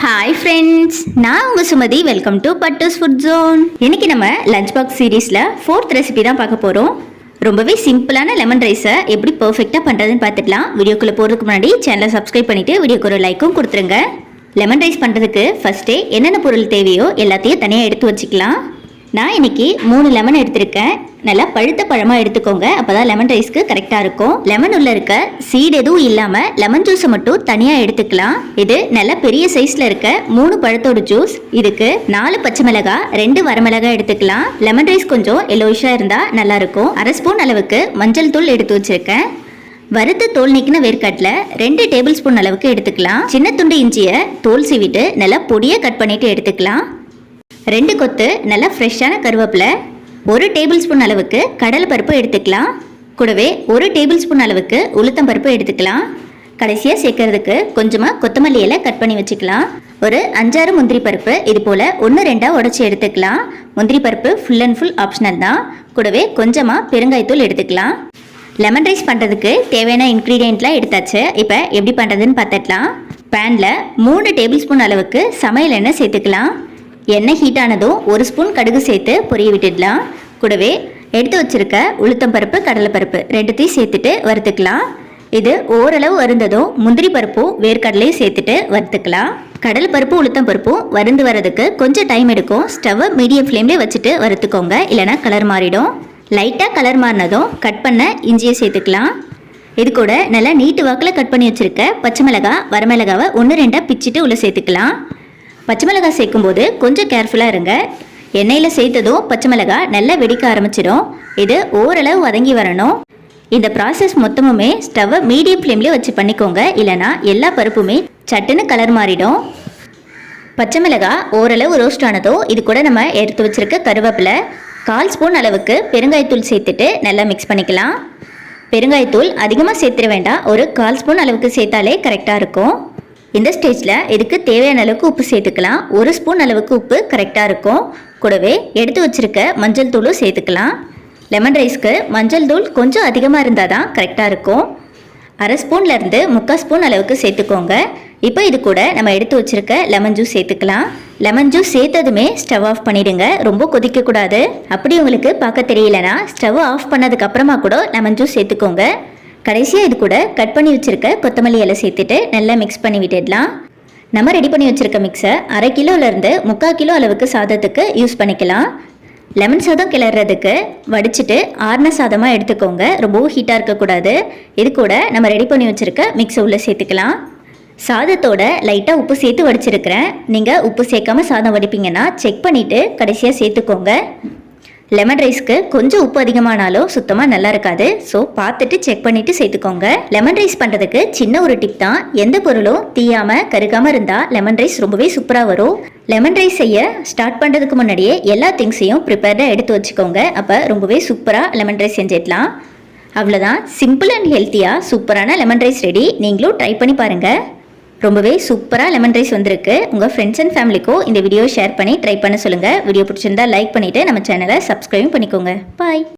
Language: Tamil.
ஹாய் ஃப்ரெண்ட்ஸ் நான் உங்கள் Sumathi. Welcome to Pattus food zone இன்னைக்கு நம்ம லஞ்ச் பாக்ஸ் சீரீஸில் ஃபோர்த் ரெசிபி தான் பார்க்க போகிறோம் ரொம்பவே சிம்பிளான லெமன் ரைஸை எப்படி பர்ஃபெக்டாக பண்ணுறதுன்னு பார்த்துக்கலாம். வீடியோக்குள்ளே போகிறதுக்கு முன்னாடி சேனலை சப்ஸ்கிரைப் பண்ணிவிட்டு வீடியோக்கு ஒரு லைக்கும் கொடுத்துருங்க. லெமன் ரைஸ் பண்ணுறதுக்கு ஃபஸ்ட்டே என்னென்ன பொருள் தேவையோ எல்லாத்தையும் தனியாக எடுத்து வச்சுக்கலாம். நான் இன்னைக்கு மூணு லெமன் எடுத்திருக்கேன். நல்லா பழுத்த பழமாக எடுத்துக்கோங்க. அப்போ தான் லெமன் ரைஸ்க்கு கரெக்டாக இருக்கும். லெமன் உள்ள இருக்க சீடு எதுவும் இல்லாமல் லெமன் ஜூஸை மட்டும் தனியாக எடுத்துக்கலாம். இது நல்ல பெரிய சைஸில் இருக்க மூணு பழத்தோட ஜூஸ் இதுக்கு நாலு பச்சை மிளகாய் ரெண்டு வரமிளகாய் எடுத்துக்கலாம். லெமன் ரைஸ் கொஞ்சம் எல்லோயிஷாக இருந்தால் நல்லாயிருக்கும் அரை ஸ்பூன் அளவுக்கு மஞ்சள் தூள் எடுத்து வச்சுருக்கேன். வறுத்த தோல் நீக்கின வேர்க்கட்டில் ரெண்டு டேபிள் ஸ்பூன் அளவுக்கு எடுத்துக்கலாம். சின்ன துண்டு இஞ்சியை தோல் சீவிட்டு நல்லா பொடியை கட் பண்ணிட்டு எடுத்துக்கலாம். ரெண்டு கொத்து நல்லா ஃப்ரெஷ்ஷான கருவேப்பிலை ஒரு டேபிள் ஸ்பூன் அளவுக்கு கடலை பருப்பு எடுத்துக்கலாம். கூடவே ஒரு டேபிள் ஸ்பூன் அளவுக்கு உளுத்தம் பருப்பு எடுத்துக்கலாம். கடைசியாக சேர்க்கறதுக்கு கொஞ்சமாக கொத்தமல்லி இலை கட் பண்ணி வச்சுக்கலாம். ஒரு அஞ்சாறு முந்திரி பருப்பு இது போல் ஒன்று ரெண்டாக உடச்சி எடுத்துக்கலாம். முந்திரி பருப்பு ஃபுல் அண்ட் ஃபுல் ஆப்ஷனல் தான். கூடவே கொஞ்சமாக பெருங்காயத்தூள் எடுத்துக்கலாம். லெமன் ரைஸ் பண்ணுறதுக்கு தேவையான இன்க்ரீடியண்ட்லாம் எடுத்தாச்சு. இப்போ எப்படி பண்ணுறதுன்னு பார்த்துக்கலாம் பேனில் மூணு டேபிள் ஸ்பூன் அளவுக்கு சமையல் எண்ணெய் சேர்த்துக்கலாம். எண்ணெய் ஹீட் ஆனதும் ஒரு ஸ்பூன் கடுகு சேர்த்து பொரிய விட்டுடலாம். கூடவே எடுத்து வச்சிருக்க உளுத்தம் பருப்பு கடலைப்பருப்பு ரெண்டுத்தையும் சேர்த்துட்டு வறுத்துக்கலாம். இது ஓரளவு வருந்ததும் முந்திரி பருப்பும் வேர்க்கடலையும் சேர்த்துட்டு வறுத்துக்கலாம். கடல் பருப்பு உளுத்தம் பருப்பும் வருந்து வரதுக்கு கொஞ்சம் டைம் எடுக்கும். ஸ்டவ்வை மீடியம் ஃப்ளேம்லேயே வச்சுட்டு வறுத்துக்கோங்க. இல்லைனா கலர் மாறிடும். லைட்டாக கலர் மாறினதும் கட் பண்ண இஞ்சியை சேர்த்துக்கலாம். இது கூட நல்லா நீட்டு வாக்கில் கட் பண்ணி வச்சுருக்க பச்சை மிளகா வரமிளகாவை ஒன்று ரெண்டாக பிச்சுட்டு உள்ளே சேர்த்துக்கலாம். பச்சை மிளகாய் சேர்க்கும்போது கொஞ்சம் கேர்ஃபுல்லாக இருங்க. எண்ணெயில் சேர்த்ததும் பச்சை மிளகாய் நல்லா வெடிக்க ஆரம்பிச்சிடும். இது ஓரளவு வதங்கி வரணும். இந்த ப்ராசஸ் மொத்தமுமே ஸ்டவ்வை மீடியம் ஃப்ளேம்லேயே வச்சு பண்ணிக்கோங்க. இல்லைனா எல்லா பருப்புமே சட்டுன்னு கலர் மாறிடும். பச்சை மிளகாய் ஓரளவு ரோஸ்ட் ஆனதும் இது கூட நம்ம எடுத்து வச்சிருக்க கருவேப்பிலை கால் ஸ்பூன் அளவுக்கு பெருங்காயத்தூள் சேர்த்துட்டு நல்லா மிக்ஸ் பண்ணிக்கலாம். பெருங்காயத்தூள் அதிகமாக சேர்த்துட வேண்டாம். ஒரு கால் ஸ்பூன் அளவுக்கு சேர்த்தாலே கரெக்டாக இருக்கும். இந்த ஸ்டேஜில் இதுக்கு தேவையான அளவுக்கு உப்பு சேர்த்துக்கலாம்? ஒரு ஸ்பூன் அளவுக்கு உப்பு கரெக்டாக இருக்கும். கூடவே எடுத்து வச்சிருக்க மஞ்சள் தூளும் சேர்த்துக்கலாம். லெமன் ரைஸ்க்கு மஞ்சள் தூள் கொஞ்சம் அதிகமாக இருந்தால் தான் கரெக்டாக இருக்கும். அரை ஸ்பூன்லேருந்து முக்கால் ஸ்பூன் அளவுக்கு சேர்த்துக்கோங்க. இப்போ இது கூட நம்ம எடுத்து வச்சிருக்க லெமன் ஜூஸ் சேர்த்துக்கலாம். லெமன் ஜூஸ் சேர்த்ததுமே ஸ்டவ் ஆஃப் பண்ணிவிடுங்க ரொம்ப கொதிக்கக்கூடாது அப்படி உங்களுக்கு பார்க்க தெரியலனா ஸ்டவ் ஆஃப் பண்ணதுக்கப்புறமா கூட லெமன் ஜூஸ் சேர்த்துக்கோங்க. கடைசியாக இது கூட கட் பண்ணி வச்சுருக்க கொத்தமல்லி இலை சேர்த்துட்டு நல்லா மிக்ஸ் பண்ணி விட்டுடலாம். நம்ம ரெடி பண்ணி வச்சுருக்க மிக்ஸை அரை கிலோலேருந்து முக்கால் கிலோ அளவுக்கு சாதத்துக்கு யூஸ் பண்ணிக்கலாம். லெமன் சாதம் கிளறதுக்கு வடிச்சிட்டு ஆறுன சாதமாக எடுத்துக்கோங்க. ரொம்பவும் ஹீட்டாக இருக்கக்கூடாது. இது கூட நம்ம ரெடி பண்ணி வச்சுருக்க மிக்ஸை உள்ளே சேர்த்துக்கலாம். சாதத்தோட லைட்டாக உப்பு சேர்த்து வடிச்சிருக்கிறேன். நீங்கள் உப்பு சேர்க்காம சாதம் வடிப்பீங்கன்னா செக் பண்ணிவிட்டு கடைசியாக சேர்த்துக்கோங்க. லெமன் ரைஸ்க்கு கொஞ்சம் உப்பு அதிகமானாலும் சுத்தமாக நல்லா இருக்காது. ஸோ பார்த்துட்டு செக் பண்ணிவிட்டு சேர்த்துக்கோங்க. லெமன் ரைஸ் பண்ணுறதுக்கு சின்ன ஒரு டிப் தான். எந்த பொருளும் தீயாமல் கருகாமல் இருந்தால் லெமன் ரைஸ் ரொம்பவே சூப்பராக வரும். லெமன் ரைஸ் செய்ய ஸ்டார்ட் பண்ணுறதுக்கு முன்னாடியே எல்லா திங்ஸையும் ப்ரிப்பேர்டாக எடுத்து வச்சுக்கோங்க. அப்போ ரொம்பவே சூப்பராக லெமன் ரைஸ் செஞ்சிடலாம். அவ்வளோதான் சிம்பிள் அண்ட் ஹெல்த்தியாக சூப்பரான லெமன் ரைஸ் ரெடி நீங்களும் ட்ரை பண்ணி பாருங்கள் ரொம்பவே சூப்பராக லெமன் ரைஸ் வந்திருக்கு. உங்கள் ஃப்ரெண்ட்ஸ் அண்ட் ஃபேமிலிக்கும் இந்த வீடியோ ஷேர் பண்ணி ட்ரை பண்ண சொல்லுங்கள் வீடியோ பிடிச்சிருந்தா லைக் பண்ணிவிட்டு நம்ம சேனலை சப்ஸ்கிரைப் பண்ணிக்கோங்க. பாய்